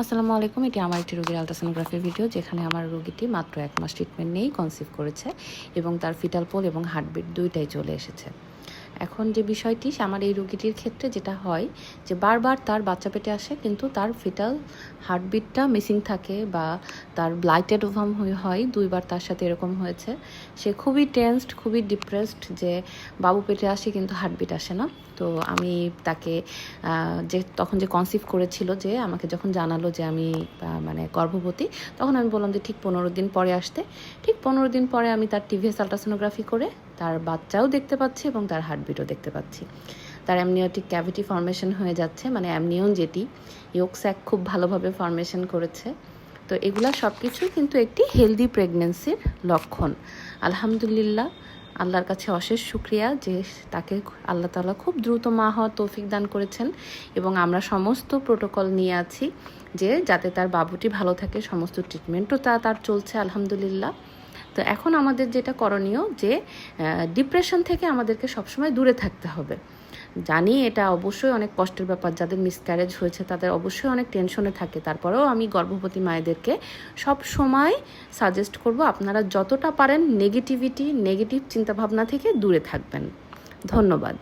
আসসালামু আলাইকুম, এটি আমার একটি রোগীর আলট্রাসোনোগ্রাফির ভিডিও যেখানে আমার রোগীটি মাত্র এক মাস ট্রিটমেন্ট নিয়েই কনসিভ করেছে এবং তার ফিটাল পোল এবং হার্টবিট দুইটাই চলে এসেছে। এখন যে বিষয়টি আমার এই রোগীটির ক্ষেত্রে যেটা হয়, যে বারবার তার বাচ্চা পেটে আসে, কিন্তু তার ফিটাল হার্টবিটটা মিসিং থাকে বা তার ব্লাইটেড ওভাম হয় দুইবার তার সাথে এরকম হয়েছে। সে খুবই টেন্সড খুবই ডিপ্রেসড যে বাবু পেটে আসে কিন্তু হার্টবিট আসে না। তো আমি তাকে যে তখন যে কনসিভ করেছিল যে আমাকে যখন জানালো যে আমি মানে গর্ভবতী, তখন আমি বললাম যে ঠিক পনেরো দিন পরে আসতে। ঠিক পনেরো দিন পরে আমি তার টিভিএস আলট্রাসোনোগ্রাফি করে তার বাচ্চাও দেখতে পাচ্ছি এবং তার হার্টবিটও দেখতে পাচ্ছি। তার অ্যামনিওটিক ক্যাভিটি ফর্মেশন হয়ে যাচ্ছে মানে অ্যামনিয়ন যেটি ইয়োক স্যাক খুব ভালোভাবে ফর্মেশন করেছে। তো এগুলা সব কিছুই কিন্তু একটি হেলদি প্রেগনেন্সির লক্ষণ। আলহামদুলিল্লাহ, আল্লাহর কাছে অশেষ শুক্রিয়া যে তাকে আল্লাহ তাআলা খুব দ্রুত মা হওয়ার তৌফিক দান করেছেন এবং আমরা সমস্ত প্রোটোকল নিয়ে আছি যে যাতে তার বাবুটি ভালো থাকে, সমস্ত ট্রিটমেন্টও তা, তার চলছে, আলহামদুলিল্লাহ। তো এখন আমাদের যেটা করণীয় যে ডিপ্রেশন থেকে আমাদেরকে সবসময় দূরে থাকতে হবে। জানি এটা অবশ্যই অনেক কষ্টের ব্যাপার, যাদের মিসক্যারেজ হয়েছে তাদের অবশ্যই অনেক টেনশনে থাকে। তারপরেও আমি গর্ভবতী মায়েদেরকে সব সময় সাজেস্ট করব, আপনারা যতটা পারেন নেগেটিভিটি নেগেটিভ চিন্তাভাবনা থেকে দূরে থাকবেন। ধন্যবাদ।